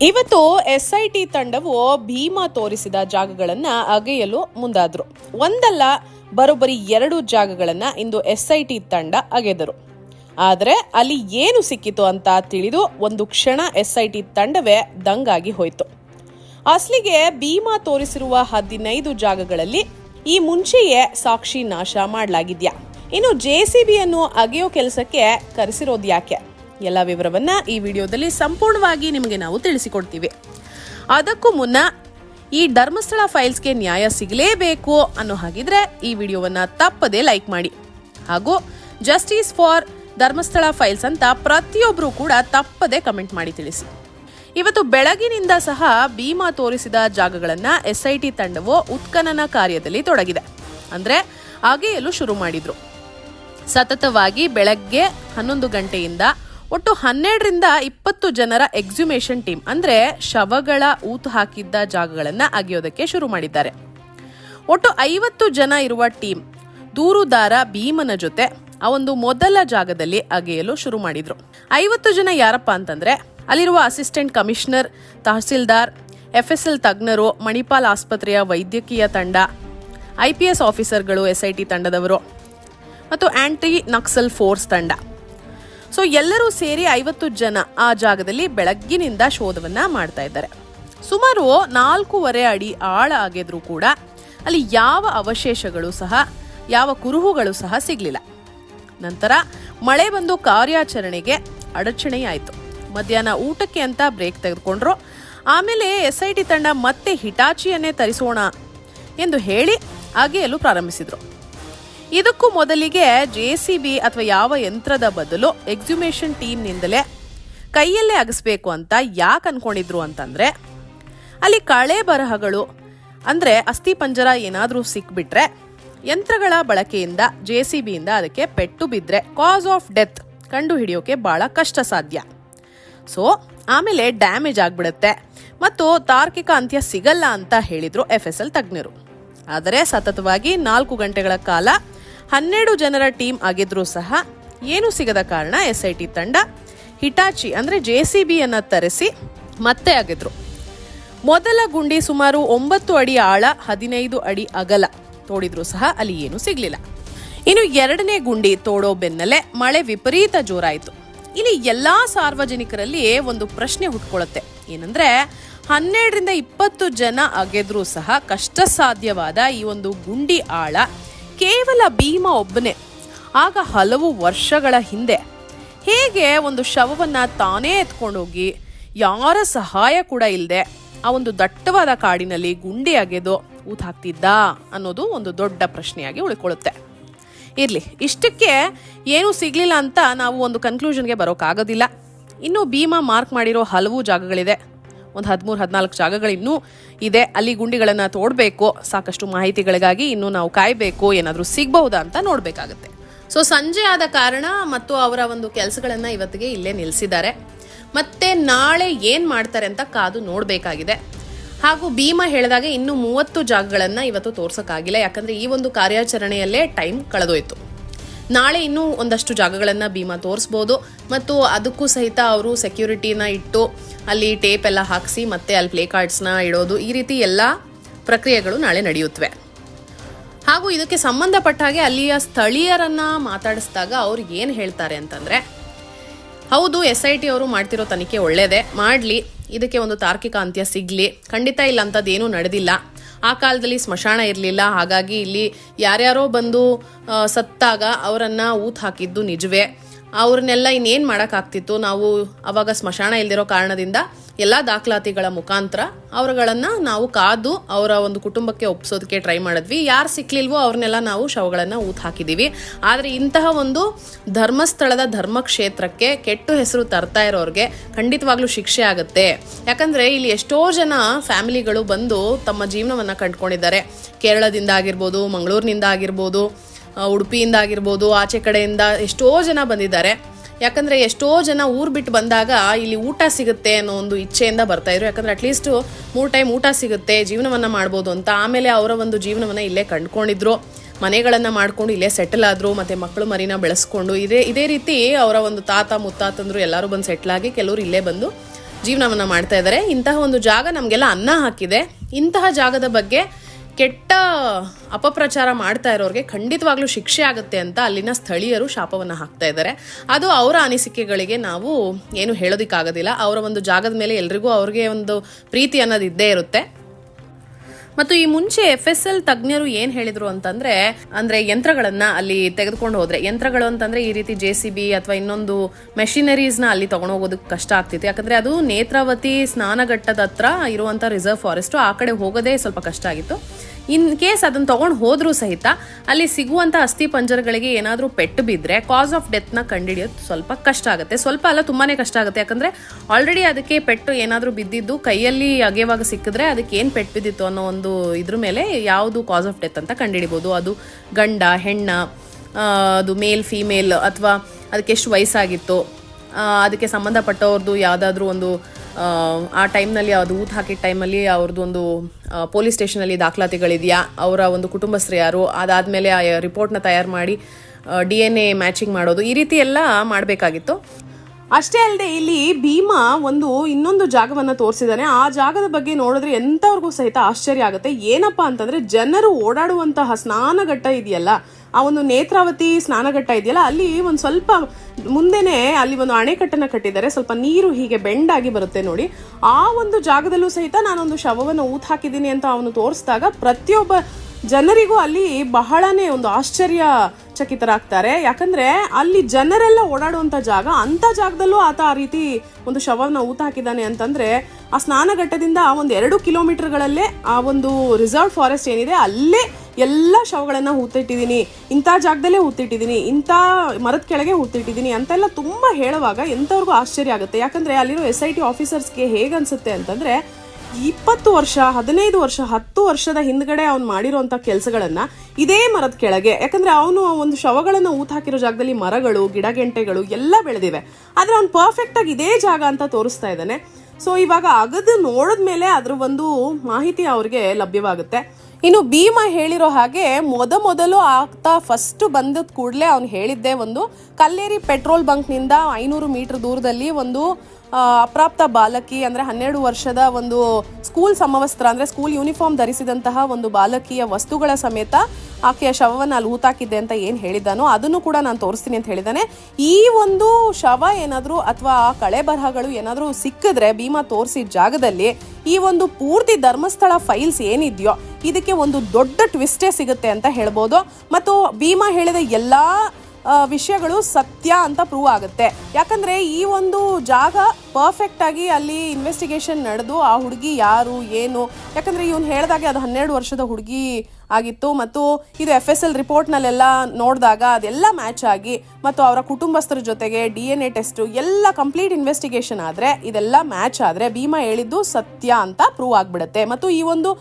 ಇವತ್ತು ಎಸ್ಐಟಿ ತಂಡವು ಭೀಮಾ ತೋರಿಸಿದ ಜಾಗಗಳನ್ನ ಅಗೆಯಲು ಮುಂದಾದ್ರು. ಒಂದಲ್ಲ, ಬರೋಬ್ಬರಿ ಎರಡು ಜಾಗಗಳನ್ನ ಇಂದು ಎಸ್ಐಟಿ ತಂಡ ಅಗೆದರು. ಆದರೆ ಅಲ್ಲಿ ಏನು ಸಿಕ್ಕಿತು ಅಂತ ತಿಳಿದು ಒಂದು ಕ್ಷಣ ಎಸ್ಐಟಿ ತಂಡವೇ ದಂಗಾಗಿ ಹೋಯಿತು. ಅಸ್ಲಿಗೆ ಭೀಮಾ ತೋರಿಸಿರುವ ಹದಿನೈದು ಜಾಗಗಳಲ್ಲಿ ಈ ಮುಂಚೆಯೇ ಸಾಕ್ಷಿ ನಾಶ ಮಾಡಲಾಗಿದ್ಯಾ? ಇನ್ನು ಜೆಸಿಬಿಯನ್ನು ಅಗೆಯೋ ಕೆಲಸಕ್ಕೆ ಕರೆಸಿರೋದು ಯಾಕೆ ಎಲ್ಲ ವಿವರವನ್ನ ಈ ವಿಡಿಯೋದಲ್ಲಿ ಸಂಪೂರ್ಣವಾಗಿ ನಿಮಗೆ ನಾವು ತಿಳಿಸಿಕೊಡ್ತೀವಿ. ಅದಕ್ಕೂ ಮುನ್ನ ಈ ಧರ್ಮಸ್ಥಳ ಫೈಲ್ಸ್ಗೆ ನ್ಯಾಯ ಸಿಗಲೇಬೇಕು ಅನ್ನೋ ಹಾಗಿದ್ರೆ ಈ ವಿಡಿಯೋವನ್ನ ತಪ್ಪದೇ ಲೈಕ್ ಮಾಡಿ. ಹಾಗೂ ಜಸ್ಟಿಸ್ ಫಾರ್ ಧರ್ಮಸ್ಥಳ ಫೈಲ್ಸ್ ಅಂತ ಪ್ರತಿಯೊಬ್ಬರೂ ಕೂಡ ತಪ್ಪದೇ ಕಮೆಂಟ್ ಮಾಡಿ ತಿಳಿಸಿ. ಇವತ್ತು ಬೆಳಗಿನಿಂದ ಸಹ ಭೀಮಾ ತೋರಿಸಿದ ಜಾಗಗಳನ್ನ ಎಸ್ಐಟಿ ತಂಡವು ಉತ್ಖನನ ಕಾರ್ಯದಲ್ಲಿ ತೊಡಗಿದೆ. ಅಂದ್ರೆ ಅಗೆಯಲು ಶುರು ಮಾಡಿದ್ರು. ಸತತವಾಗಿ ಬೆಳಗ್ಗೆ ಹನ್ನೊಂದು ಗಂಟೆಯಿಂದ ಒಟ್ಟು ಹನ್ನೆರಡರಿಂದ ಇಪ್ಪತ್ತು ಜನರ ಎಕ್ಸುಮೇಷನ್ ಟೀಮ್ ಅಂದ್ರೆ ಶವಗಳ ಊತು ಹಾಕಿದ್ದ ಜಾಗಗಳನ್ನ ಅಗೆಯೋದಕ್ಕೆ ಶುರು ಮಾಡಿದ್ದಾರೆ. ಒಟ್ಟು ಐವತ್ತು ಜನ ಇರುವ ಟೀಮ್ ದೂರುದಾರ ಭೀಮನ ಜೊತೆ ಆ ಒಂದು ಮೊದಲ ಜಾಗದಲ್ಲಿ ಅಗೆಯಲು ಶುರು ಮಾಡಿದ್ರು. ಐವತ್ತು ಜನ ಯಾರಪ್ಪ ಅಂತಂದ್ರೆ, ಅಲ್ಲಿರುವ assistant commissioner tahsildar F S L ತಜ್ಞರು, ಮಣಿಪಾಲ್ ಆಸ್ಪತ್ರೆಯ ವೈದ್ಯಕೀಯ ತಂಡ ಐ ಪಿ ಎಸ್ ಆಫೀಸರ್ಗಳು ಎಸ್ ಐ ಟಿ ತಂಡದವರು, ಮತ್ತು ಆಂಟಿ ನಕ್ಸಲ್ ಫೋರ್ಸ್ ತಂಡ. ಸೊ ಎಲ್ಲರೂ ಸೇರಿ ಐವತ್ತು ಜನ ಆ ಜಾಗದಲ್ಲಿ ಬೆಳಗ್ಗಿನಿಂದ ಶೋಧವನ್ನ ಮಾಡ್ತಾ ಇದ್ದಾರೆ. ಸುಮಾರು ನಾಲ್ಕೂವರೆ ಅಡಿ ಆಳ ಆಗಿದ್ರು ಕೂಡ ಅಲ್ಲಿ ಯಾವ ಅವಶೇಷಗಳು ಸಹ, ಯಾವ ಕುರುಹುಗಳು ಸಹ ಸಿಗ್ಲಿಲ್ಲ. ನಂತರ ಮಳೆ ಬಂದು ಕಾರ್ಯಾಚರಣೆಗೆ ಅಡಚಣೆಯಾಯಿತು. ಮಧ್ಯಾಹ್ನ ಊಟಕ್ಕೆ ಅಂತ ಬ್ರೇಕ್ ತೆಗೆದುಕೊಂಡ್ರು. ಆಮೇಲೆ ಎಸ್ ಐ ಟಿ ತಂಡ ಮತ್ತೆ ಹಿಟಾಚಿಯನ್ನೇ ತರಿಸೋಣ ಎಂದು ಹೇಳಿ ಅಗೆಯಲು ಪ್ರಾರಂಭಿಸಿದ್ರು. ಇದಕ್ಕೂ ಮೊದಲಿಗೆ ಜೆ ಸಿ ಬಿ ಅಥವಾ ಯಾವ ಯಂತ್ರದ ಬದಲು ಎಕ್ಸಿಮೇಷನ್ ಟೀಮ್ನಿಂದಲೇ ಕೈಯಲ್ಲೇ ಅಗಸ್ಬೇಕು ಅಂತ ಯಾಕೆ ಅನ್ಕೊಂಡಿದ್ರು ಅಂತಂದ್ರೆ, ಅಲ್ಲಿ ಕಳೆ ಬರಹಗಳು ಅಂದ್ರೆ ಅಸ್ಥಿ ಪಂಜರ ಏನಾದರೂ ಸಿಕ್ಬಿಟ್ರೆ, ಯಂತ್ರಗಳ ಬಳಕೆಯಿಂದ, ಜೆ ಸಿ ಬಿಯಿಂದ ಅದಕ್ಕೆ ಪೆಟ್ಟು ಬಿದ್ದರೆ ಕಾಸ್ ಆಫ್ ಡೆತ್ ಕಂಡು ಹಿಡಿಯೋಕೆ ಬಹಳ ಕಷ್ಟ ಸಾಧ್ಯ. ಸೊ ಆಮೇಲೆ ಡ್ಯಾಮೇಜ್ ಆಗ್ಬಿಡುತ್ತೆ ಮತ್ತು ತಾರ್ಕಿಕ ಅಂತ್ಯ ಸಿಗಲ್ಲ ಅಂತ ಹೇಳಿದ್ರು ಎಫ್ ಎಸ್ ಎಲ್ ತಜ್ಞರು. ಆದರೆ ಸತತವಾಗಿ ನಾಲ್ಕು ಗಂಟೆಗಳ ಕಾಲ ಹನ್ನೆರಡು ಜನರ ಟೀಮ್ ಆಗಿದ್ರೂ ಸಹ ಏನು ಸಿಗದ ಕಾರಣ ಎಸ್ ಐ ಟಿ ತಂಡ ಹಿಟಾಚಿ ಅಂದ್ರೆ ಜೆ ಸಿ ಬಿಯನ್ನು ತರಿಸಿ ಮತ್ತೆ ಆಗಿದ್ರು ಮೊದಲ ಗುಂಡಿ ಸುಮಾರು ಒಂಬತ್ತು ಅಡಿ ಆಳ, ಹದಿನೈದು ಅಡಿ ಅಗಲ ತೋಡಿದ್ರು ಸಹ ಅಲ್ಲಿ ಏನು ಸಿಗ್ಲಿಲ್ಲ. ಇನ್ನು ಎರಡನೇ ಗುಂಡಿ ತೋಡೋ ಬೆನ್ನಲ್ಲೇ ಮಳೆ ವಿಪರೀತ ಜೋರಾಯಿತು. ಇಲ್ಲಿ ಎಲ್ಲಾ ಸಾರ್ವಜನಿಕರಲ್ಲಿ ಒಂದು ಪ್ರಶ್ನೆ ಹುಟ್ಕೊಳ್ಳುತ್ತೆ. ಏನಂದ್ರೆ, ಹನ್ನೆರಡರಿಂದ ಇಪ್ಪತ್ತು ಜನ ಅಗೆದ್ರೂ ಸಹ ಕಷ್ಟ ಸಾಧ್ಯವಾದ ಈ ಒಂದು ಗುಂಡಿ ಆಳ ಕೇವಲ ಭೀಮ ಒಬ್ಬನೇ. ಆಗ ಹಲವು ವರ್ಷಗಳ ಹಿಂದೆ ಹೇಗೆ ಒಂದು ಶವವನ್ನು ತಾನೇ ಎತ್ಕೊಂಡೋಗಿ ಯಾರ ಸಹಾಯ ಕೂಡ ಇಲ್ಲದೆ ಆ ಒಂದು ದಟ್ಟವಾದ ಕಾಡಿನಲ್ಲಿ ಗುಂಡಿ ಅಗೆದು ಊತ ಹಾಕ್ತಿದ್ದ ಅನ್ನೋದು ಒಂದು ದೊಡ್ಡ ಪ್ರಶ್ನೆಯಾಗಿ ಉಳ್ಕೊಳ್ಳುತ್ತೆ. ಇರಲಿ, ಇಷ್ಟಕ್ಕೆ ಏನೂ ಸಿಗ್ಲಿಲ್ಲ ಅಂತ ನಾವು ಒಂದು ಕನ್ಕ್ಲೂಷನ್ಗೆ ಬರೋಕ್ಕಾಗೋದಿಲ್ಲ ಇನ್ನು ಭೀಮಾ ಮಾರ್ಕ್ ಮಾಡಿರೋ ಹಲವು ಜಾಗಗಳಿದೆ. ಒಂದು ಹದಿಮೂರು, ಹದಿನಾಲ್ಕು ಜಾಗಗಳು ಇನ್ನೂ ಇದೆ. ಅಲ್ಲಿ ಗುಂಡಿಗಳನ್ನು ತೋಡಬೇಕು. ಸಾಕಷ್ಟು ಮಾಹಿತಿಗಳಿಗಾಗಿ ಇನ್ನೂ ನಾವು ಕಾಯಬೇಕು. ಏನಾದರೂ ಸಿಗ್ಬಹುದಾ ಅಂತ ನೋಡಬೇಕಾಗುತ್ತೆ. ಸೊ ಸಂಜೆ ಆದ ಕಾರಣ ಮತ್ತು ಅವರ ಒಂದು ಕೆಲಸಗಳನ್ನು ಇವತ್ತಿಗೆ ಇಲ್ಲೇ ನಿಲ್ಲಿಸಿದ್ದಾರೆ ಮತ್ತೆ ನಾಳೆ ಏನು ಮಾಡ್ತಾರೆ ಅಂತ ಕಾದು ನೋಡಬೇಕಾಗಿದೆ. ಹಾಗೂ ಭೀಮ ಹೇಳಿದಾಗ ಇನ್ನೂ ಮೂವತ್ತು ಜಾಗಗಳನ್ನು ಇವತ್ತು ತೋರ್ಸೋಕ್ಕಾಗಿಲ್ಲ. ಯಾಕಂದ್ರೆ ಈ ಒಂದು ಕಾರ್ಯಾಚರಣೆಯಲ್ಲೇ ಟೈಮ್ ಕಳೆದೋಯ್ತು. ನಾಳೆ ಇನ್ನೂ ಒಂದಷ್ಟು ಜಾಗಗಳನ್ನು ಭೀಮಾ ತೋರಿಸ್ಬೋದು. ಮತ್ತು ಅದಕ್ಕೂ ಸಹಿತ ಅವರು ಸೆಕ್ಯೂರಿಟಿನ ಇಟ್ಟು ಅಲ್ಲಿ ಟೇಪ್ ಎಲ್ಲ ಹಾಕಿಸಿ ಮತ್ತೆ ಅಲ್ಲಿ ಪ್ಲೇ ಕಾರ್ಡ್ಸ್ನ ಇಡೋದು. ಈ ರೀತಿ ಎಲ್ಲ ಪ್ರಕ್ರಿಯೆಗಳು ನಾಳೆ ನಡೆಯುತ್ತವೆ. ಹಾಗೂ ಇದಕ್ಕೆ ಸಂಬಂಧಪಟ್ಟ ಹಾಗೆ ಅಲ್ಲಿಯ ಸ್ಥಳೀಯರನ್ನ ಮಾತಾಡಿಸಿದಾಗ ಅವ್ರು ಏನು ಹೇಳ್ತಾರೆ ಅಂತಂದ್ರೆ, ಹೌದು ಎಸ್ ಐ ಟಿ ಅವರು ಮಾಡ್ತಿರೋ ತನಿಖೆ ಒಳ್ಳೇದೇ. ಮಾಡಲಿ, ಇದಕ್ಕೆ ಒಂದು ತಾರ್ಕಿಕ ಅಂತ್ಯ ಸಿಗಲಿ. ಖಂಡಿತ ಇಲ್ಲ ಅಂಥದ್ದೇನೂ ನಡೆದಿಲ್ಲ. ಆ ಕಾಲದಲ್ಲಿ ಸ್ಮಶಾನ ಇರಲಿಲ್ಲ. ಹಾಗಾಗಿ ಇಲ್ಲಿ ಯಾರ್ಯಾರೋ ಬಂದು ಸತ್ತಾಗ ಅವರನ್ನು ಊತ್ ಹಾಕಿದ್ದು ನಿಜವೇ. ಅವ್ರನ್ನೆಲ್ಲ ಇನ್ನೇನು ಮಾಡೋಕ್ಕಾಗ್ತಿತ್ತು? ನಾವು ಅವಾಗ ಸ್ಮಶಾನ ಇಲ್ದಿರೋ ಕಾರಣದಿಂದ ಎಲ್ಲ ದಾಖಲಾತಿಗಳ ಮುಖಾಂತರ ಅವರುಗಳನ್ನು ನಾವು ಕಾದು ಅವರ ಒಂದು ಕುಟುಂಬಕ್ಕೆ ಒಪ್ಪಿಸೋದಕ್ಕೆ ಟ್ರೈ ಮಾಡಿದ್ವಿ. ಯಾರು ಸಿಕ್ಕಲಿಲ್ವೋ ಅವ್ರನ್ನೆಲ್ಲ ನಾವು ಶವಗಳನ್ನು ಊತ್ ಹಾಕಿದ್ದೀವಿ ಆದರೆ ಇಂತಹ ಒಂದು ಧರ್ಮಸ್ಥಳದ ಧರ್ಮಕ್ಷೇತ್ರಕ್ಕೆ ಕೆಟ್ಟು ಹೆಸರು ತರ್ತಾ ಇರೋರಿಗೆ ಖಂಡಿತವಾಗ್ಲೂ ಶಿಕ್ಷೆ ಆಗುತ್ತೆ. ಯಾಕಂದರೆ ಇಲ್ಲಿ ಎಷ್ಟೋ ಜನ ಫ್ಯಾಮಿಲಿಗಳು ಬಂದು ತಮ್ಮ ಜೀವನವನ್ನು ಕಂಡುಕೊಂಡಿದ್ದಾರೆ. ಕೇರಳದಿಂದ ಆಗಿರ್ಬೋದು, ಮಂಗಳೂರಿನಿಂದ ಆಗಿರ್ಬೋದು, ಉಡುಪಿಯಿಂದ ಆಗಿರ್ಬೋದು, ಆಚೆ ಕಡೆಯಿಂದ ಎಷ್ಟೋ ಜನ ಬಂದಿದ್ದಾರೆ. ಯಾಕಂದ್ರೆ ಎಷ್ಟೋ ಜನ ಊರ್ ಬಿಟ್ಟು ಬಂದಾಗ ಇಲ್ಲಿ ಊಟ ಸಿಗುತ್ತೆ ಅನ್ನೋ ಒಂದು ಇಚ್ಛೆಯಿಂದ ಬರ್ತಾ ಇದ್ರು. ಯಾಕಂದ್ರೆ ಅಟ್ಲೀಸ್ಟ್ ಮೂರು ಟೈಮ್ ಊಟ ಸಿಗುತ್ತೆ, ಜೀವನವನ್ನ ಮಾಡ್ಬೋದು ಅಂತ. ಆಮೇಲೆ ಅವರ ಒಂದು ಜೀವನವನ್ನ ಇಲ್ಲೇ ಕಂಡ್ಕೊಂಡಿದ್ರು. ಮನೆಗಳನ್ನ ಮಾಡ್ಕೊಂಡು ಇಲ್ಲೇ ಸೆಟಲ್ ಆದ್ರು, ಮತ್ತೆ ಮಕ್ಕಳು ಮರಿನ ಬೆಳೆಸ್ಕೊಂಡು. ಇದೇ ಇದೇ ರೀತಿ ಅವರ ಒಂದು ತಾತ, ಮುತ್ತಾತಂದ್ರು ಎಲ್ಲರೂ ಬಂದು ಸೆಟ್ಲ್ ಆಗಿ ಕೆಲವರು ಇಲ್ಲೇ ಬಂದು ಜೀವನವನ್ನು ಮಾಡ್ತಾ ಇದ್ದಾರೆ ಇಂತಹ ಒಂದು ಜಾಗ ನಮಗೆಲ್ಲ ಅನ್ನ ಹಾಕಿದೆ. ಇಂತಹ ಜಾಗದ ಬಗ್ಗೆ ಕೆಟ್ಟ ಅಪಪ್ರಚಾರ ಮಾಡ್ತಾ ಇರೋರಿಗೆ ಖಂಡಿತವಾಗ್ಲೂ ಶಿಕ್ಷೆ ಆಗುತ್ತೆ ಅಂತ ಅಲ್ಲಿನ ಸ್ಥಳೀಯರು ಶಾಪವನ್ನು ಹಾಕ್ತಾ ಇದ್ದಾರೆ. ಅದು ಅವರ ಅನಿಸಿಕೆಗಳಿಗೆ ನಾವು ಏನು ಹೇಳೋದಕ್ಕಾಗೋದಿಲ್ಲ. ಅವರ ಒಂದು ಜಾಗದ ಮೇಲೆ ಎಲ್ರಿಗೂ ಅವ್ರಿಗೆ ಒಂದು ಪ್ರೀತಿ ಅನ್ನೋದು ಇದ್ದೇ ಇರುತ್ತೆ. ಮತ್ತು ಈ ಮುಂಚೆ ಎಫ್ ಎಸ್ ಎಲ್ ತಜ್ಞರು ಏನ್ ಹೇಳಿದ್ರು ಅಂತಂದ್ರೆ, ಅಂದ್ರೆ ಯಂತ್ರಗಳನ್ನ ಅಲ್ಲಿ ತೆಗೆದುಕೊಂಡು ಹೋದ್ರೆ, ಯಂತ್ರಗಳು ಅಂತಂದ್ರೆ ಈ ರೀತಿ ಜೆ ಸಿ ಬಿ ಅಥವಾ ಇನ್ನೊಂದು ಮೆಷಿನರೀಸ್ನ ಅಲ್ಲಿ ತಗೊಂಡು ಹೋಗೋದಕ್ಕೆ ಕಷ್ಟ ಆಗ್ತಿತ್ತು. ಯಾಕಂದ್ರೆ ಅದು ನೇತ್ರಾವತಿ ಸ್ನಾನಘಟ್ಟದ ಹತ್ರ ಇರುವಂತ ರಿಸರ್ವ್ ಫಾರೆಸ್ಟ್ ಆ ಕಡೆ ಹೋಗೋದೇ ಸ್ವಲ್ಪ ಕಷ್ಟ ಆಗಿತ್ತು. ಇನ್ ಕೇಸ್ ಅದನ್ನ ತಗೊಂಡು ಹೋದ್ರೂ ಸಹಿತ ಅಲ್ಲಿ ಸಿಗುವಂತ ಅಸ್ಥಿ ಪಂಜರಗಳಿಗೆ ಏನಾದರೂ ಪೆಟ್ಟು ಬಿದ್ದರೆ ಕಾಸ್ ಆಫ್ ಡೆತ್ನ ಕಂಡಿಡಿಯೋದು ಸ್ವಲ್ಪ ಕಷ್ಟ ಆಗುತ್ತೆ. ಸ್ವಲ್ಪ ಅಲ್ಲ ತುಂಬಾನೇ ಕಷ್ಟ ಆಗುತ್ತೆ. ಯಾಕಂದ್ರೆ ಆಲ್ರೆಡಿ ಅದಕ್ಕೆ ಪೆಟ್ಟು ಏನಾದರೂ ಬಿದ್ದಿದ್ದು ಕೈಯಲ್ಲಿ ಅಗೆವಾಗ ಸಿಕ್ಕಿದ್ರೆ ಅದಕ್ಕೆ ಏನು ಪೆಟ್ಟು ಬಿದ್ದಿತ್ತು ಅನ್ನೋ ಒಂದು ಇದ್ರ ಮೇಲೆ ಯಾವುದು ಕಾಸ್ ಆಫ್ ಡೆತ್ ಅಂತ ಕಂಡುಹಿಡಿಬೋದು ಅದು ಗಂಡ, ಹೆಣ್ಣ ಅದು ಮೇಲ್ ಫೀಮೇಲ್ ಅಥವಾ ಅದಕ್ಕೆ ಎಷ್ಟು ವಯಸ್ಸಾಗಿತ್ತು ಅದಕ್ಕೆ ಸಂಬಂಧಪಟ್ಟವ್ರದ್ದು ಯಾವುದಾದ್ರೂ ಒಂದು, ಆ ಟೈಮ್ನಲ್ಲಿ ಅದು ಊತ್ ಹಾಕಿದ ಟೈಮಲ್ಲಿ ಅವ್ರದ್ದು ಒಂದು ಪೊಲೀಸ್ ಸ್ಟೇಷನಲ್ಲಿ ದಾಖಲಾತಿಗಳಿದೆಯಾ, ಅವರ ಒಂದು ಕುಟುಂಬಸ್ಥರು ಯಾರು, ಅದಾದಮೇಲೆ ಆ ರಿಪೋರ್ಟ್ನ ತಯಾರು ಮಾಡಿ ಡಿ ಎನ್ ಎ ಮ್ಯಾಚಿಂಗ್ ಮಾಡೋದು, ಈ ರೀತಿ ಎಲ್ಲ ಮಾಡಬೇಕಾಗಿತ್ತು. ಅಷ್ಟೇ ಅಲ್ಲದೆ ಇಲ್ಲಿ ಭೀಮಾ ಒಂದು ಇನ್ನೊಂದು ಜಾಗವನ್ನ ತೋರಿಸಿದಾನೆ. ಆ ಜಾಗದ ಬಗ್ಗೆ ನೋಡಿದ್ರೆ ಎಂಥವ್ರಿಗೂ ಸಹಿತ ಆಶ್ಚರ್ಯ ಆಗುತ್ತೆ. ಏನಪ್ಪ ಅಂತಂದ್ರೆ ಜನರು ಓಡಾಡುವಂತಹ ಸ್ನಾನಘಟ್ಟ ಇದೆಯಲ್ಲ, ಆ ಒಂದು ನೇತ್ರಾವತಿ ಸ್ನಾನಘಟ್ಟ ಇದೆಯಲ್ಲ, ಅಲ್ಲಿ ಒಂದು ಸ್ವಲ್ಪ ಮುಂದೆನೆ ಅಲ್ಲಿ ಒಂದು ಅಣೆಕಟ್ಟನ್ನ ಕಟ್ಟಿದ್ದಾರೆ. ಸ್ವಲ್ಪ ನೀರು ಹೀಗೆ ಬೆಂಡಾಗಿ ಬರುತ್ತೆ ನೋಡಿ. ಆ ಒಂದು ಜಾಗದಲ್ಲೂ ಸಹಿತ ನಾನೊಂದು ಶವವನ್ನು ಊತ್ ಹಾಕಿದ್ದೀನಿ ಅಂತ ಅವನು ತೋರಿಸಿದಾಗ ಪ್ರತಿಯೊಬ್ಬ ಜನರಿಗೂ ಅಲ್ಲಿ ಬಹಳನೇ ಒಂದು ಆಶ್ಚರ್ಯ ಚಕಿತರಾಗ್ತಾರೆ ಯಾಕಂದ್ರೆ ಅಲ್ಲಿ ಜನರೆಲ್ಲ ಓಡಾಡುವಂತ ಜಾಗ ಅಂತ ಜಾಗದಲ್ಲೂ ಆತ ಆ ರೀತಿ ಒಂದು ಶವವನ್ನು ಊತ ಹಾಕಿದ್ದಾನೆ ಅಂತಂದ್ರೆ, ಆ ಸ್ನಾನಘಟ್ಟದಿಂದ ಒಂದು ಎರಡು ಕಿಲೋಮೀಟರ್ಗಳಲ್ಲೇ ಆ ಒಂದು ರಿಸರ್ವ್ ಫಾರೆಸ್ಟ್ ಏನಿದೆ, ಅಲ್ಲೇ ಎಲ್ಲ ಶವಗಳನ್ನ ಹೂತಿಟ್ಟಿದ್ದೀನಿ ಇಂಥ ಜಾಗದಲ್ಲೇ ಹೂತಿಟ್ಟಿದ್ದೀನಿ ಇಂಥ ಮರದ ಕೆಳಗೆ ಹೂತಿಟ್ಟಿದ್ದೀನಿ ಅಂತೆಲ್ಲ ತುಂಬಾ ಹೇಳುವಾಗ ಎಂಥವ್ರಿಗೂ ಆಶ್ಚರ್ಯ ಆಗುತ್ತೆ. ಯಾಕಂದ್ರೆ ಅಲ್ಲಿರೋ ಎಸ್ ಐ ಟಿ ಆಫೀಸರ್ಸ್ಗೆ ಹೇಗನ್ಸುತ್ತೆ ಅಂತಂದ್ರೆ ಇಪ್ಪತ್ತು ವರ್ಷ, ಹದಿನೈದು ವರ್ಷ, ಹತ್ತು ವರ್ಷದ ಹಿಂದ್ಗಡೆ ಅವ್ನು ಮಾಡಿರೋಂಥ ಕೆಲಸಗಳನ್ನ ಇದೇ ಮರದ ಕೆಳಗೆ, ಯಾಕಂದ್ರೆ ಅವನು ಒಂದು ಶವಗಳನ್ನ ಊತ ಹಾಕಿರೋ ಜಾಗದಲ್ಲಿ ಮರಗಳು ಗಿಡಗೆಂಟೆಗಳು ಎಲ್ಲ ಬೆಳೆದಿವೆ. ಆದ್ರೆ ಅವ್ನು ಪರ್ಫೆಕ್ಟ್ ಆಗಿ ಇದೇ ಜಾಗ ಅಂತ ತೋರಿಸ್ತಾ ಇದ್ದಾನೆ. ಸೊ ಇವಾಗ ಅಗದು ನೋಡಿದ್ಮೇಲೆ ಅದ್ರ ಒಂದು ಮಾಹಿತಿ ಅವ್ರಿಗೆ ಲಭ್ಯವಾಗುತ್ತೆ. ಇನ್ನು ಭೀಮ ಹೇಳಿರೋ ಹಾಗೆ ಮೊದ ಮೊದಲು ಆಗ್ತಾ ಫಸ್ಟ್ ಬಂದ ಕೂಡಲೇ ಅವ್ನು ಹೇಳಿದ್ದೆ ಒಂದು ಕಲ್ಲೇರಿ ಪೆಟ್ರೋಲ್ ಬಂಕ್ನಿಂದ ಐನೂರು ಮೀಟರ್ ದೂರದಲ್ಲಿ ಒಂದು ಅಪ್ರಾಪ್ತ ಬಾಲಕಿ ಅಂದ್ರೆ ಹನ್ನೆರಡು ವರ್ಷದ ಒಂದು ಸ್ಕೂಲ್ ಸಮವಸ್ತ್ರ ಅಂದ್ರೆ ಸ್ಕೂಲ್ ಯೂನಿಫಾರ್ಮ್ ಧರಿಸಿದಂತಹ ಒಂದು ಬಾಲಕಿಯ ವಸ್ತುಗಳ ಸಮೇತ ಆಕೆಯ ಶವವನ್ನು ಅಲ್ಲಿ ಹೂತಾಕಿದ್ದೆ ಅಂತ ಏನು ಹೇಳಿದ್ದಾನೋ ಅದನ್ನು ಕೂಡ ನಾನು ತೋರಿಸ್ತೀನಿ ಅಂತ ಹೇಳಿದ್ದಾನೆ. ಈ ಒಂದು ಶವ ಏನಾದರೂ ಅಥವಾ ಆ ಕಳೆ ಬರಹಗಳು ಏನಾದರೂ ಸಿಕ್ಕಿದ್ರೆ ಭೀಮಾ ತೋರಿಸಿದ ಜಾಗದಲ್ಲಿ ಈ ಒಂದು ಪೂರ್ತಿ ಧರ್ಮಸ್ಥಳ ಫೈಲ್ಸ್ ಏನಿದೆಯೋ ಇದಕ್ಕೆ ಒಂದು ದೊಡ್ಡ ಟ್ವಿಸ್ಟೇ ಸಿಗುತ್ತೆ ಅಂತ ಹೇಳ್ಬೋದು. ಮತ್ತು ಭೀಮಾ ಹೇಳಿದ ಎಲ್ಲಾ ವಿಷಯಗಳು ಸತ್ಯ ಅಂತ ಪ್ರೂವ್ ಆಗುತ್ತೆ. ಯಾಕಂದ್ರೆ ಈ ಒಂದು ಜಾಗ ಪರ್ಫೆಕ್ಟ್ ಆಗಿ ಅಲ್ಲಿ ಇನ್ವೆಸ್ಟಿಗೇಷನ್ ನಡೆದು ಆ ಹುಡುಗಿ ಯಾರು, ಏನು, ಯಾಕಂದ್ರೆ ಇವನು ಹೇಳಿದಾಗೆ ಅದು ಹನ್ನೆರಡು ವರ್ಷದ ಹುಡುಗಿ ಆಗಿತ್ತು ಮತ್ತು ಇದು ಎಫ್ ಎಸ್ ಎಲ್ ರಿಪೋರ್ಟ್ನಲ್ಲೆಲ್ಲ ನೋಡಿದಾಗ ಅದೆಲ್ಲ ಮ್ಯಾಚ್ ಆಗಿ ಮತ್ತು ಅವರ ಕುಟುಂಬಸ್ಥರ ಜೊತೆಗೆ ಡಿ ಎನ್ ಎ ಟೆಸ್ಟು ಎಲ್ಲ ಕಂಪ್ಲೀಟ್ ಇನ್ವೆಸ್ಟಿಗೇಷನ್ ಆದರೆ ಇದೆಲ್ಲ ಮ್ಯಾಚ್ ಆದರೆ ಭೀಮಾ ಹೇಳಿದ್ದು ಸತ್ಯ ಅಂತ ಪ್ರೂವ್ ಆಗಿಬಿಡುತ್ತೆ. ಮತ್ತು ಈ ಒಂದು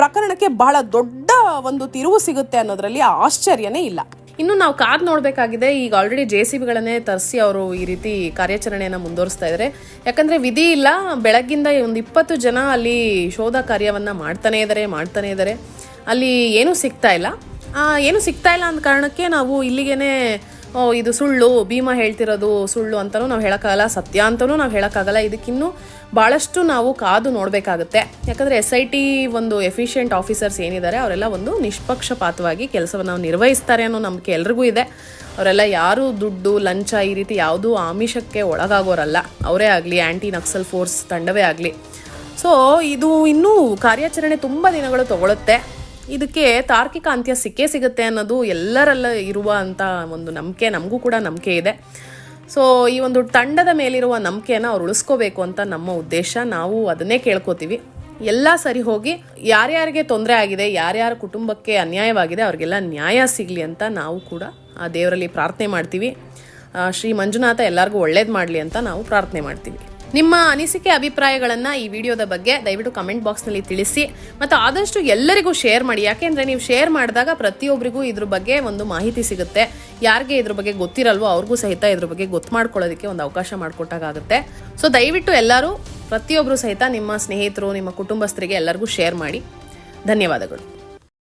ಪ್ರಕರಣಕ್ಕೆ ಬಹಳ ದೊಡ್ಡ ಒಂದು ತಿರುವು ಸಿಗುತ್ತೆ ಅನ್ನೋದರಲ್ಲಿ ಆಶ್ಚರ್ಯನೇ ಇಲ್ಲ. ಇನ್ನು ನಾವು ಕಾರ್ ನೋಡಬೇಕಾಗಿದೆ, ಈಗ ಆಲ್ರೆಡಿ ಜೆ ಸಿ ಬಿಗಳನ್ನೇ ತರಿಸಿ ಅವರು ಈ ರೀತಿ ಕಾರ್ಯಾಚರಣೆಯನ್ನು ಮುಂದುವರಿಸ್ತಾ ಇದ್ದಾರೆ ಯಾಕಂದರೆ ವಿಧಿ ಇಲ್ಲ, ಬೆಳಗ್ಗಿಂದ ಒಂದು ಇಪ್ಪತ್ತು ಜನ ಅಲ್ಲಿ ಶೋಧ ಕಾರ್ಯವನ್ನು ಮಾಡ್ತಾನೇ ಇದ್ದಾರೆ ಮಾಡ್ತಾನೆ ಇದ್ದಾರೆ ಅಲ್ಲಿ ಏನೂ ಸಿಗ್ತಾ ಇಲ್ಲ. ಏನೂ ಸಿಗ್ತಾ ಇಲ್ಲ ಅಂದ ಕಾರಣಕ್ಕೆ ನಾವು ಇಲ್ಲಿಗೇನೆ ಇದು ಸುಳ್ಳು, ಭೀಮಾ ಹೇಳ್ತಿರೋದು ಸುಳ್ಳು ಅಂತಲೂ ನಾವು ಹೇಳೋಕ್ಕಾಗಲ್ಲ, ಸತ್ಯ ಅಂತಲೂ ನಾವು ಹೇಳೋಕ್ಕಾಗಲ್ಲ. ಇದಕ್ಕಿನ್ನೂ ಭಾಳಷ್ಟು ನಾವು ಕಾದು ನೋಡಬೇಕಾಗುತ್ತೆ. ಯಾಕಂದರೆ ಎಸ್ ಐ ಟಿ ಒಂದು ಎಫಿಷಿಯೆಂಟ್ ಆಫೀಸರ್ಸ್ ಏನಿದ್ದಾರೆ ಅವರೆಲ್ಲ ಒಂದು ನಿಷ್ಪಕ್ಷಪಾತವಾಗಿ ಕೆಲಸವನ್ನು ನಿರ್ವಹಿಸ್ತಾರೆ ಅನ್ನೋ ನಂಬಿಕೆ ಎಲ್ರಿಗೂ ಇದೆ. ಅವರೆಲ್ಲ ಯಾರು ದುಡ್ಡು, ಲಂಚ ಈ ರೀತಿ ಯಾವುದೂ ಆಮಿಷಕ್ಕೆ ಒಳಗಾಗೋರಲ್ಲ. ಅವರೇ ಆಗಲಿ ಆ್ಯಂಟಿ ನಕ್ಸಲ್ ಫೋರ್ಸ್ ತಂಡವೇ ಆಗಲಿ. ಸೊ ಇದು ಇನ್ನೂ ಕಾರ್ಯಾಚರಣೆ ತುಂಬ ದಿನಗಳು ತಗೊಳುತ್ತೆ. ಇದಕ್ಕೆ ತಾರ್ಕಿಕ ಅಂತ್ಯ ಸಿಕ್ಕೇ ಸಿಗುತ್ತೆ ಅನ್ನೋದು ಎಲ್ಲರಲ್ಲ ಇರುವ ಅಂತ ಒಂದು ನಂಬಿಕೆ, ನಮಗೂ ಕೂಡ ನಂಬಿಕೆ ಇದೆ. ಸೊ ಈ ಒಂದು ತಂಡದ ಮೇಲಿರುವ ನಂಬಿಕೆಯನ್ನು ಅವ್ರು ಉಳಿಸ್ಕೋಬೇಕು ಅಂತ ನಮ್ಮ ಉದ್ದೇಶ. ನಾವು ಅದನ್ನೇ ಕೇಳ್ಕೊತೀವಿ. ಎಲ್ಲ ಸರಿ ಹೋಗಿ ಯಾರ್ಯಾರಿಗೆ ತೊಂದರೆ ಆಗಿದೆ, ಯಾರ್ಯಾರ ಕುಟುಂಬಕ್ಕೆ ಅನ್ಯಾಯವಾಗಿದೆ, ಅವ್ರಿಗೆಲ್ಲ ನ್ಯಾಯ ಸಿಗಲಿ ಅಂತ ನಾವು ಕೂಡ ಆ ದೇವರಲ್ಲಿ ಪ್ರಾರ್ಥನೆ ಮಾಡ್ತೀವಿ. ಶ್ರೀ ಮಂಜುನಾಥ ಎಲ್ಲರಿಗೂ ಒಳ್ಳೇದು ಮಾಡಲಿ ಅಂತ ನಾವು ಪ್ರಾರ್ಥನೆ ಮಾಡ್ತೀವಿ. ನಿಮ್ಮ ಅನಿಸಿಕೆ ಅಭಿಪ್ರಾಯಗಳನ್ನು ಈ ವಿಡಿಯೋದ ಬಗ್ಗೆ ದಯವಿಟ್ಟು ಕಮೆಂಟ್ ಬಾಕ್ಸ್ನಲ್ಲಿ ತಿಳಿಸಿ ಮತ್ತು ಆದಷ್ಟು ಎಲ್ಲರಿಗೂ ಶೇರ್ ಮಾಡಿ. ಯಾಕೆಂದರೆ ನೀವು ಶೇರ್ ಮಾಡಿದಾಗ ಪ್ರತಿಯೊಬ್ಬರಿಗೂ ಇದ್ರ ಬಗ್ಗೆ ಒಂದು ಮಾಹಿತಿ ಸಿಗುತ್ತೆ. ಯಾರಿಗೆ ಇದ್ರ ಬಗ್ಗೆ ಗೊತ್ತಿರಲ್ವೋ ಅವ್ರಿಗೂ ಸಹಿತ ಇದ್ರ ಬಗ್ಗೆ ಗೊತ್ತು ಮಾಡ್ಕೊಳ್ಳೋದಕ್ಕೆ ಒಂದು ಅವಕಾಶ ಮಾಡಿಕೊಟ್ಟಾಗುತ್ತೆ ಸೊ ದಯವಿಟ್ಟು ಎಲ್ಲರೂ ಪ್ರತಿಯೊಬ್ಬರು ಸಹಿತ ನಿಮ್ಮ ಸ್ನೇಹಿತರು, ನಿಮ್ಮ ಕುಟುಂಬಸ್ಥರಿಗೆ ಎಲ್ಲರಿಗೂ ಶೇರ್ ಮಾಡಿ. ಧನ್ಯವಾದಗಳು.